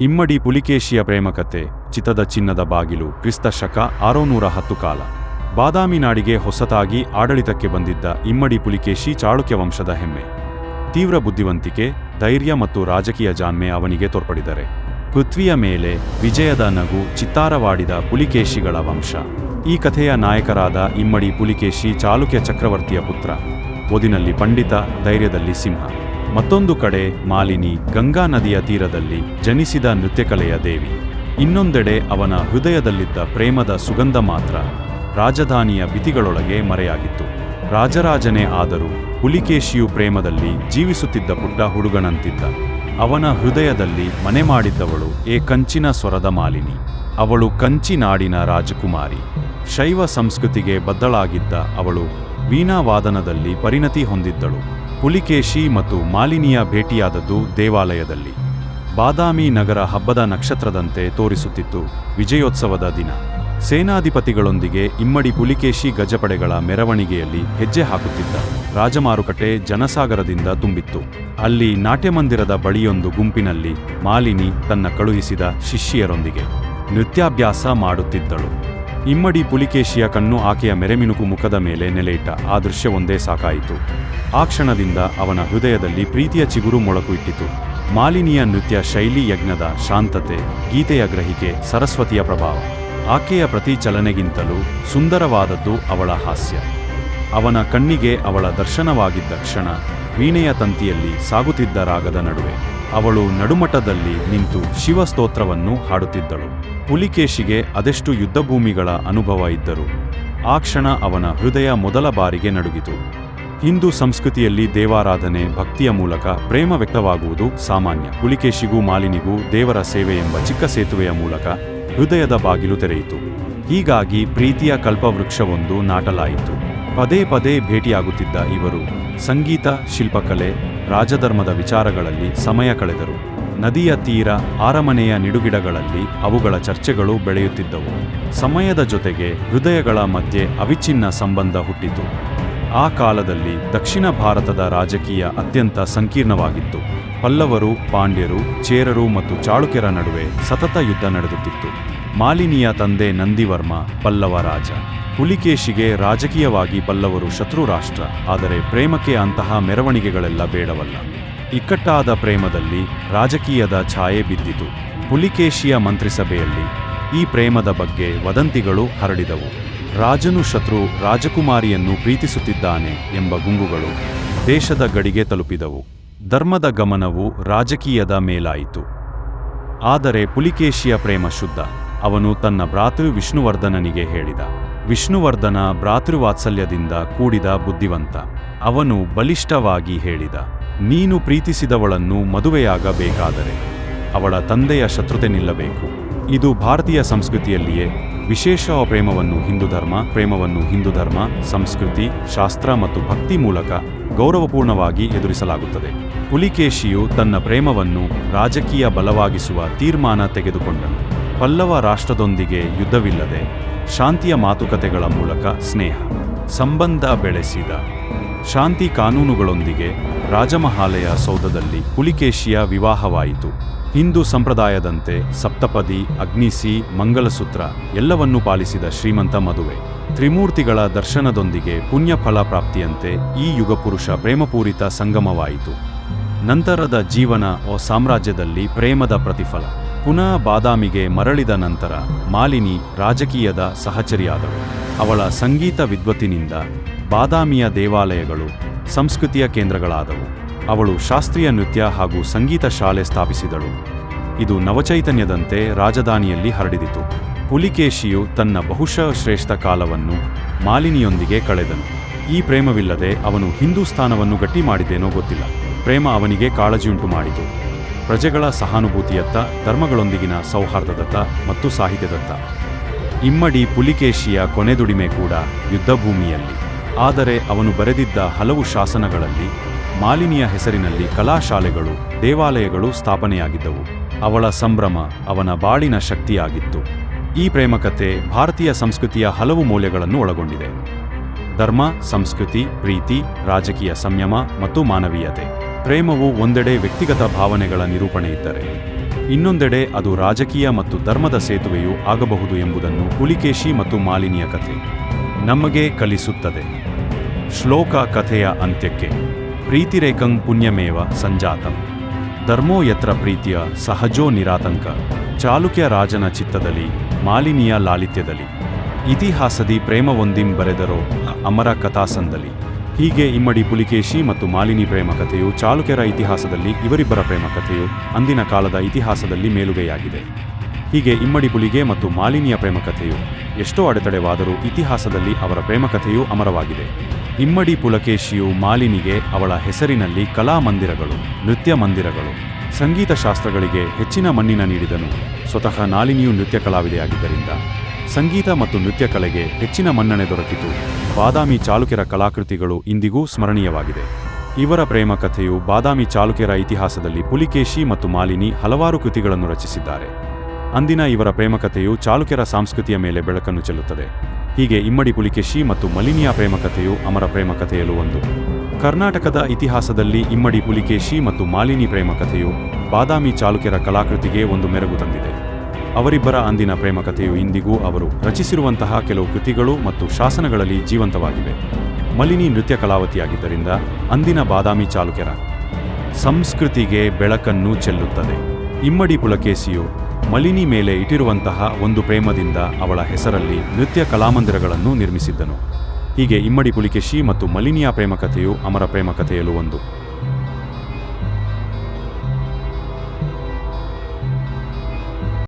ಇಮ್ಮಡಿ ಪುಲಿಕೇಶಿಯ ಪ್ರೇಮಕತೆ ಚಿತದ ಚಿನ್ನದ ಬಾಗಿಲು, ಕ್ರಿಸ್ತ ಶಕ, ಆರುನೂರ ಹತ್ತು ಕಾಲ. ಬಾದಾಮಿ ನಾಡಿಗೆ ಹೊಸತಾಗಿ ಆಡಳಿತಕ್ಕೆ ಬಂದಿದ್ದ ಇಮ್ಮಡಿ ಪುಲಿಕೇಶಿ ಚಾಳುಕ್ಯ ವಂಶದ ಹೆಮ್ಮೆ. ತೀವ್ರ ಬುದ್ಧಿವಂತಿಕೆ, ಧೈರ್ಯ ಮತ್ತು ರಾಜಕೀಯ ಜಾಣ್ಮೆ ಅವನಿಗೆ ತೋರ್ಪಡಿದರೆ. ಪೃಥ್ವಿಯ ಮೇಲೆ ವಿಜಯದ ನಗು ಚಿತ್ತಾರವಾಡಿದ ಪುಲಿಕೇಶಿಗಳ ವಂಶ. ಈ ಕಥೆಯ ನಾಯಕರಾದ ಇಮ್ಮಡಿ ಪುಲಿಕೇಶಿ ಚಾಲುಕ್ಯ ಚಕ್ರವರ್ತಿಯ ಪುತ್ರ. ಓದಿನಲ್ಲಿ ಪಂಡಿತ, ಧೈರ್ಯದಲ್ಲಿ ಸಿಂಹ. ಮತ್ತೊಂದು ಕಡೆ ಮಾಲಿನಿ ಗಂಗಾ ನದಿಯ ತೀರದಲ್ಲಿ ಜನಿಸಿದ ನೃತ್ಯಕಲೆಯ ದೇವಿ. ಇನ್ನೊಂದೆಡೆ ಅವನ ಹೃದಯದಲ್ಲಿದ್ದ ಪ್ರೇಮದ ಸುಗಂಧ ಮಾತ್ರ ರಾಜಧಾನಿಯ ಬಿತಿಗಳೊಳಗೆ ಮರೆಯಾಗಿತ್ತು. ರಾಜರಾಜನೇ ಆದರೂ ಹುಲಿಕೇಶಿಯು ಪ್ರೇಮದಲ್ಲಿ ಜೀವಿಸುತ್ತಿದ್ದ ಪುಟ್ಟ ಹುಡುಗನಂತಿದ್ದ. ಅವನ ಹೃದಯದಲ್ಲಿ ಮನೆ ಮಾಡಿದ್ದವಳು ಏ ಕಂಚಿನ ಸ್ವರದ ಮಾಲಿನಿ. ಅವಳು ಕಂಚಿನಾಡಿನ ರಾಜಕುಮಾರಿ. ಶೈವ ಸಂಸ್ಕೃತಿಗೆ ಬದ್ದಳಾಗಿದ್ದ ಅವಳು ವೀಣಾವಾದನದಲ್ಲಿ ಪರಿಣತಿ ಹೊಂದಿದ್ದಳು. ಪುಲಿಕೇಶಿ ಮತ್ತು ಮಾಲಿನಿಯ ಭೇಟಿಯಾದದ್ದು ದೇವಾಲಯದಲ್ಲಿ. ಬಾದಾಮಿ ನಗರ ಹಬ್ಬದ ನಕ್ಷತ್ರದಂತೆ ತೋರಿಸುತ್ತಿತ್ತು ವಿಜಯೋತ್ಸವದ ದಿನ. ಸೇನಾಧಿಪತಿಗಳೊಂದಿಗೆ ಇಮ್ಮಡಿ ಪುಲಿಕೇಶಿ ಗಜಪಡೆಗಳ ಮೆರವಣಿಗೆಯಲ್ಲಿ ಹೆಜ್ಜೆ ಹಾಕುತ್ತಿದ್ದ ರಾಜಮಾರುಕಟ್ಟೆ ಜನಸಾಗರದಿಂದ ತುಂಬಿತ್ತು. ಅಲ್ಲಿ ನಾಟ್ಯಮಂದಿರದ ಬಳಿಯೊಂದು ಗುಂಪಿನಲ್ಲಿ ಮಾಲಿನಿ ತನ್ನ ಕಳುಹಿಸಿದ ಶಿಷ್ಯರೊಂದಿಗೆ ನೃತ್ಯಾಭ್ಯಾಸ ಮಾಡುತ್ತಿದ್ದಳು. ಇಮ್ಮಡಿ ಪುಲಿಕೇಶಿಯ ಕಣ್ಣು ಆಕೆಯ ಮೆರೆಮಿನುಕು ಮುಖದ ಮೇಲೆ ನೆಲೆಯಿಟ್ಟ ಆ ದೃಶ್ಯವೊಂದೇ ಸಾಕಾಯಿತು. ಆ ಕ್ಷಣದಿಂದ ಅವನ ಹೃದಯದಲ್ಲಿ ಪ್ರೀತಿಯ ಚಿಗುರು ಮೊಳಕು ಇಟ್ಟಿತು. ಮಾಲಿನಿಯ ನೃತ್ಯ ಶೈಲಿ ಯಜ್ಞದ ಶಾಂತತೆ, ಗೀತೆಯ ಗ್ರಹಿಕೆ, ಸರಸ್ವತಿಯ ಪ್ರಭಾವ. ಆಕೆಯ ಪ್ರತಿ ಚಲನೆಗಿಂತಲೂ ಸುಂದರವಾದದ್ದು ಅವಳ ಹಾಸ್ಯ. ಅವನ ಕಣ್ಣಿಗೆ ಅವಳ ದರ್ಶನವಾಗಿದ್ದ ಕ್ಷಣ, ವೀಣೆಯ ತಂತಿಯಲ್ಲಿ ಸಾಗುತ್ತಿದ್ದ ರಾಗದ ನಡುವೆ. ಅವಳು ನಡುಮಠದಲ್ಲಿ ನಿಂತು ಶಿವಸ್ತೋತ್ರವನ್ನು ಹಾಡುತ್ತಿದ್ದಳು. ಪುಲಿಕೇಶಿಗೆ ಅದೆಷ್ಟು ಯುದ್ಧಭೂಮಿಗಳ ಅನುಭವ ಇದ್ದರು, ಆ ಕ್ಷಣ ಅವನ ಹೃದಯ ಮೊದಲ ಬಾರಿಗೆ ನಡುಗಿತು. ಹಿಂದೂ ಸಂಸ್ಕೃತಿಯಲ್ಲಿ ದೇವಾರಾಧನೆ ಭಕ್ತಿಯ ಮೂಲಕ ಪ್ರೇಮ ವ್ಯಕ್ತವಾಗುವುದು ಸಾಮಾನ್ಯ. ಪುಲಿಕೇಶಿಗೂ ಮಾಲಿನಿಗೂ ದೇವರ ಸೇವೆ ಎಂಬ ಚಿಕ್ಕ ಸೇತುವೆಯ ಮೂಲಕ ಹೃದಯದ ಬಾಗಿಲು ತೆರೆಯಿತು. ಹೀಗಾಗಿ ಪ್ರೀತಿಯ ಕಲ್ಪವೃಕ್ಷವೊಂದು ನಾಟಲಾಯಿತು. ಪದೇ ಪದೇ ಭೇಟಿಯಾಗುತ್ತಿದ್ದ ಇವರು ಸಂಗೀತ, ಶಿಲ್ಪಕಲೆ, ರಾಜಧರ್ಮದ ವಿಚಾರಗಳಲ್ಲಿ ಸಮಯ ಕಳೆದರು. ನದಿಯ ತೀರ ಆರಮನೆಯ ನಿಡುಗಿಡಗಳಲ್ಲಿ ಅವುಗಳ ಚರ್ಚೆಗಳು ಬೆಳೆಯುತ್ತಿದ್ದವು. ಸಮಯದ ಜೊತೆಗೆ ಹೃದಯಗಳ ಮಧ್ಯೆ ಅವಿಚ್ಛಿನ್ನ ಸಂಬಂಧ ಹುಟ್ಟಿತು. ಆ ಕಾಲದಲ್ಲಿ ದಕ್ಷಿಣ ಭಾರತದ ರಾಜಕೀಯ ಅತ್ಯಂತ ಸಂಕೀರ್ಣವಾಗಿತ್ತು. ಪಲ್ಲವರು, ಪಾಂಡ್ಯರು, ಚೇರರು ಮತ್ತು ಚಾಳುಕ್ಯರ ನಡುವೆ ಸತತ ಯುದ್ಧ ನಡೆದುತ್ತಿತ್ತು. ಮಾಲಿನಿಯ ತಂದೆ ನಂದಿವರ್ಮ ಪಲ್ಲವ ರಾಜ ಪುಲಿಕೇಶಿಗೆ ರಾಜಕೀಯವಾಗಿ ಪಲ್ಲವರು ಶತ್ರು ರಾಷ್ಟ್ರ ಆದರೆ ಪ್ರೇಮಕ್ಕೆ ಅಂತಹ ಮೆರವಣಿಗೆಗಳೆಲ್ಲ ಬೇಡವಲ್ಲ. ಇಕ್ಕಟ್ಟಾದ ಪ್ರೇಮದಲ್ಲಿ ರಾಜಕೀಯದ ಛಾಯೆ ಬಿದ್ದಿತು. ಪುಲಿಕೇಶಿಯ ಮಂತ್ರಿಸಭೆಯಲ್ಲಿ ಈ ಪ್ರೇಮದ ಬಗ್ಗೆ ವದಂತಿಗಳು ಹರಡಿದವು. ರಾಜನು ಶತ್ರು ರಾಜಕುಮಾರಿಯನ್ನು ಪ್ರೀತಿಸುತ್ತಿದ್ದಾನೆ ಎಂಬ ಗುಂಗುಗಳು ದೇಶದ ಗಡಿಗೆ ತಲುಪಿದವು. ಧರ್ಮದ ಗಮನವು ರಾಜಕೀಯದ ಮೇಲಾಯಿತು. ಆದರೆ ಪುಲಿಕೇಶಿಯ ಪ್ರೇಮ ಶುದ್ಧ. ಅವನು ತನ್ನ ಭ್ರಾತೃ ವಿಷ್ಣುವರ್ಧನನಿಗೆ ಹೇಳಿದ, ವಿಷ್ಣುವರ್ಧನ ಭ್ರಾತೃವಾತ್ಸಲ್ಯದಿಂದ ಕೂಡಿದ ಬುದ್ಧಿವಂತ. ಅವನು ಬಲಿಷ್ಠವಾಗಿ ಹೇಳಿದ, ನೀನು ಪ್ರೀತಿಸಿದವಳನ್ನು ಮದುವೆಯಾಗಬೇಕಾದರೆ ಅವಳ ತಂದೆಯ ಶತ್ರುತೆ ನಿಲ್ಲಬೇಕು. ಇದು ಭಾರತೀಯ ಸಂಸ್ಕೃತಿಯಲ್ಲಿಯೇ ವಿಶೇಷ ಪ್ರೇಮವನ್ನು ಹಿಂದೂ ಧರ್ಮ, ಪ್ರೇಮವನ್ನು ಹಿಂದೂ ಧರ್ಮ, ಸಂಸ್ಕೃತಿ, ಶಾಸ್ತ್ರ ಮತ್ತು ಭಕ್ತಿ ಮೂಲಕ ಗೌರವಪೂರ್ಣವಾಗಿ ಎದುರಿಸಲಾಗುತ್ತದೆ. ಪುಲಿಕೇಶಿಯು ತನ್ನ ಪ್ರೇಮವನ್ನು ರಾಜಕೀಯ ಬಲವಾಗಿಸುವ ತೀರ್ಮಾನ ತೆಗೆದುಕೊಂಡನು. ಪಲ್ಲವ ರಾಷ್ಟ್ರದೊಂದಿಗೆ ಯುದ್ಧವಿಲ್ಲದೆ ಶಾಂತಿಯ ಮಾತುಕತೆಗಳ ಮೂಲಕ ಸ್ನೇಹ, ಸಂಬಂಧ ಬೆಳೆಸಿದ ಶಾಂತಿ ಕಾನೂನುಗಳೊಂದಿಗೆ ರಾಜಮಹಾಲಯ ಸೌಧದಲ್ಲಿ ಪುಲಿಕೇಶಿಯ ವಿವಾಹವಾಯಿತು. ಹಿಂದೂ ಸಂಪ್ರದಾಯದಂತೆ ಸಪ್ತಪದಿ ಅಗ್ನಿಸಿ ಮಂಗಲಸೂತ್ರ ಎಲ್ಲವನ್ನೂ ಪಾಲಿಸಿದ ಶ್ರೀಮಂತ ಮದುವೆ. ತ್ರಿಮೂರ್ತಿಗಳ ದರ್ಶನದೊಂದಿಗೆ ಪುಣ್ಯಫಲ ಪ್ರಾಪ್ತಿಯಂತೆ ಈ ಯುಗಪುರುಷ ಪ್ರೇಮಪೂರಿತ ಸಂಗಮವಾಯಿತು. ನಂತರದ ಜೀವನ ಓ ಸಾಮ್ರಾಜ್ಯದಲ್ಲಿ ಪ್ರೇಮದ ಪ್ರತಿಫಲ. ಪುನಃ ಬಾದಾಮಿಗೆ ಮರಳಿದ ನಂತರ ಮಾಲಿನಿ ರಾಜಕೀಯದ ಸಹಚರಿಯಾದಳು. ಅವಳ ಸಂಗೀತ ವಿದ್ವತ್ತಿನಿಂದ ಬಾದಾಮಿಯ ದೇವಾಲಯಗಳು ಸಂಸ್ಕೃತಿಯ ಕೇಂದ್ರಗಳಾದವು. ಅವಳು ಶಾಸ್ತ್ರೀಯ ನೃತ್ಯ ಹಾಗೂ ಸಂಗೀತ ಶಾಲೆ ಸ್ಥಾಪಿಸಿದಳು. ಇದು ನವಚೈತನ್ಯದಂತೆ ರಾಜಧಾನಿಯಲ್ಲಿ ಹರಡಿದಿತು. ಪುಲಿಕೇಶಿಯು ತನ್ನ ಬಹುಶಃ ಶ್ರೇಷ್ಠ ಕಾಲವನ್ನು ಮಾಲಿನಿಯೊಂದಿಗೆ ಕಳೆದನು. ಈ ಪ್ರೇಮವಿಲ್ಲದೆ ಅವನು ಹಿಂದೂಸ್ಥಾನವನ್ನು ಗಟ್ಟಿ ಮಾಡಿದ್ದೇನೋ ಗೊತ್ತಿಲ್ಲ. ಪ್ರೇಮ ಅವನಿಗೆ ಕಾಳಜಿಯುಂಟು ಮಾಡಿತು ಪ್ರಜೆಗಳ ಸಹಾನುಭೂತಿಯತ್ತ, ಧರ್ಮಗಳೊಂದಿಗಿನ ಸೌಹಾರ್ದದತ್ತ ಮತ್ತು ಸಾಹಿತ್ಯದತ್ತ. ಇಮ್ಮಡಿ ಪುಲಿಕೇಶಿಯ ಕೊನೆದುಡಿಮೆ ಕೂಡ ಯುದ್ಧಭೂಮಿಯಲ್ಲಿ. ಆದರೆ ಅವನು ಬರೆದಿದ್ದ ಹಲವು ಶಾಸನಗಳಲ್ಲಿ, ಮಾಲಿನಿಯ ಹೆಸರಿನಲ್ಲಿ ಕಲಾಶಾಲೆಗಳು, ದೇವಾಲಯಗಳು ಸ್ಥಾಪನೆಯಾಗಿದ್ದವು. ಅವಳ ಸಂಭ್ರಮ ಅವನ ಬಾಳಿನ ಶಕ್ತಿಯಾಗಿತ್ತು. ಈ ಪ್ರೇಮಕತೆ ಭಾರತೀಯ ಸಂಸ್ಕೃತಿಯ ಹಲವು ಮೌಲ್ಯಗಳನ್ನು ಒಳಗೊಂಡಿದೆ. ಧರ್ಮ, ಸಂಸ್ಕೃತಿ, ಪ್ರೀತಿ, ರಾಜಕೀಯ ಸಂಯಮ ಮತ್ತು ಮಾನವೀಯತೆ. ಪ್ರೇಮವು ಒಂದೆಡೆ ವ್ಯಕ್ತಿಗತ ಭಾವನೆಗಳ ನಿರೂಪಣೆ ಇದ್ದರೆ, ಇನ್ನೊಂದೆಡೆ ಅದು ರಾಜಕೀಯ ಮತ್ತು ಧರ್ಮದ ಸೇತುವೆಯೂ ಆಗಬಹುದು ಎಂಬುದನ್ನು ಹುಲಿಕೇಶಿ ಮತ್ತು ಮಾಲಿನಿಯ ಕಥೆ ನಮಗೆ ಕಲಿಸುತ್ತದೆ. ಶ್ಲೋಕ ಕಥೆಯ ಅಂತ್ಯಕ್ಕೆ, ಪ್ರೀತಿರೇಕಂ ಪುಣ್ಯಮೇವ ಸಂಜಾತಂ, ಧರ್ಮೋ ಯತ್ರ ಪ್ರೀತಿಯ ಸಹಜೋ ನಿರಾತಂಕ, ಚಾಲುಕ್ಯ ರಾಜನ ಚಿತ್ತದಲ್ಲಿ, ಮಾಲಿನಿಯ ಲಾಲಿತ್ಯದಲ್ಲಿ, ಇತಿಹಾಸದಿ ಪ್ರೇಮವೊಂದಿಂ ಬರೆದರೋ ಅಮರ ಕಥಾಸಂದಲಿ. ಹೀಗೆ ಇಮ್ಮಡಿ ಪುಲಿಕೇಶಿ ಮತ್ತು ಮಾಲಿನಿ ಪ್ರೇಮ ಕಥೆಯು ಚಾಲುಕ್ಯರ ಇತಿಹಾಸದಲ್ಲಿ ಇವರಿಬ್ಬರ ಪ್ರೇಮ ಕಥೆಯು ಅಂದಿನ ಕಾಲದ ಇತಿಹಾಸದಲ್ಲಿ ಮೇಲುಗೈಯಾಗಿದೆ. ಹೀಗೆ ಇಮ್ಮಡಿ ಪುಲಿಗೆ ಮತ್ತು ಮಾಲಿನಿಯ ಪ್ರೇಮಕಥೆಯು ಎಷ್ಟೋ ಅಡೆತಡೆವಾದರೂ ಇತಿಹಾಸದಲ್ಲಿ ಅವರ ಪ್ರೇಮಕಥೆಯು ಅಮರವಾಗಿದೆ. ಇಮ್ಮಡಿ ಪುಲಕೇಶಿಯು ಮಾಲಿನಿಗೆ ಅವಳ ಹೆಸರಿನಲ್ಲಿ ಕಲಾ ಮಂದಿರಗಳು, ನೃತ್ಯ ಮಂದಿರಗಳು, ಸಂಗೀತ ಶಾಸ್ತ್ರಗಳಿಗೆ ಹೆಚ್ಚಿನ ಮಣ್ಣಿನ ನೀಡಿದನು. ಸ್ವತಃ ನಾಲಿನಿಯು ನೃತ್ಯ ಕಲಾವಿದೆಯಾಗಿದ್ದರಿಂದ ಸಂಗೀತ ಮತ್ತು ನೃತ್ಯ ಕಲೆಗೆ ಹೆಚ್ಚಿನ ಮನ್ನಣೆ ದೊರಕಿತು. ಬಾದಾಮಿ ಚಾಲುಕ್ಯರ ಕಲಾಕೃತಿಗಳು ಇಂದಿಗೂ ಸ್ಮರಣೀಯವಾಗಿದೆ. ಇವರ ಪ್ರೇಮ ಕಥೆಯು ಬಾದಾಮಿ ಚಾಲುಕ್ಯರ ಇತಿಹಾಸದಲ್ಲಿ ಪುಲಿಕೇಶಿ ಮತ್ತು ಮಾಲಿನಿ ಹಲವಾರು ಕೃತಿಗಳನ್ನು ರಚಿಸಿದ್ದಾರೆ. ಅಂದಿನ ಇವರ ಪ್ರೇಮಕಥೆಯು ಚಾಲುಕ್ಯರ ಸಂಸ್ಕೃತಿಯ ಮೇಲೆ ಬೆಳಕನ್ನು ಚೆಲ್ಲುತ್ತದೆ. ಹೀಗೆ ಇಮ್ಮಡಿ ಪುಲಿಕೇಶಿ ಮತ್ತು ಮಲಿನಿಯ ಪ್ರೇಮಕಥೆಯು ಅಮರ ಪ್ರೇಮಕಥೆಯಲು ಒಂದು. ಕರ್ನಾಟಕದ ಇತಿಹಾಸದಲ್ಲಿ ಇಮ್ಮಡಿ ಪುಲಿಕೇಶಿ ಮತ್ತು ಮಾಲಿನಿ ಪ್ರೇಮಕಥೆಯು ಬಾದಾಮಿ ಚಾಲುಕ್ಯರ ಕಲಾಕೃತಿಗೆ ಒಂದು ಮೆರುಗು ತಂದಿದೆ. ಅವರಿಬ್ಬರ ಅಂದಿನ ಪ್ರೇಮಕಥೆಯು ಇಂದಿಗೂ ಅವರು ರಚಿಸಿರುವಂತಹ ಕೆಲವು ಕೃತಿಗಳು ಮತ್ತು ಶಾಸನಗಳಲ್ಲಿ ಜೀವಂತವಾಗಿವೆ. ಮಲಿನಿ ನೃತ್ಯ ಕಲಾವತಿಯಾಗಿದ್ದರಿಂದ ಅಂದಿನ ಬಾದಾಮಿ ಚಾಲುಕ್ಯರ ಸಂಸ್ಕೃತಿಗೆ ಬೆಳಕನ್ನು ಚೆಲ್ಲುತ್ತದೆ. ಇಮ್ಮಡಿ ಪುಲಕೇಸಿಯು ಮಲಿನಿ ಮೇಲೆ ಇಟ್ಟಿರುವಂತಹ ಒಂದು ಪ್ರೇಮದಿಂದ ಅವಳ ಹೆಸರಲ್ಲಿ ನೃತ್ಯ ಕಲಾಮಂದಿರಗಳನ್ನು ನಿರ್ಮಿಸಿದ್ದನು. ಹೀಗೆ ಇಮ್ಮಡಿ ಪುಲಿಕೇಶಿ ಮತ್ತು ಮಲಿನಿಯ ಪ್ರೇಮಕಥೆಯು ಅಮರ ಪ್ರೇಮಕಥೆಯಲ್ಲೂ ಒಂದು.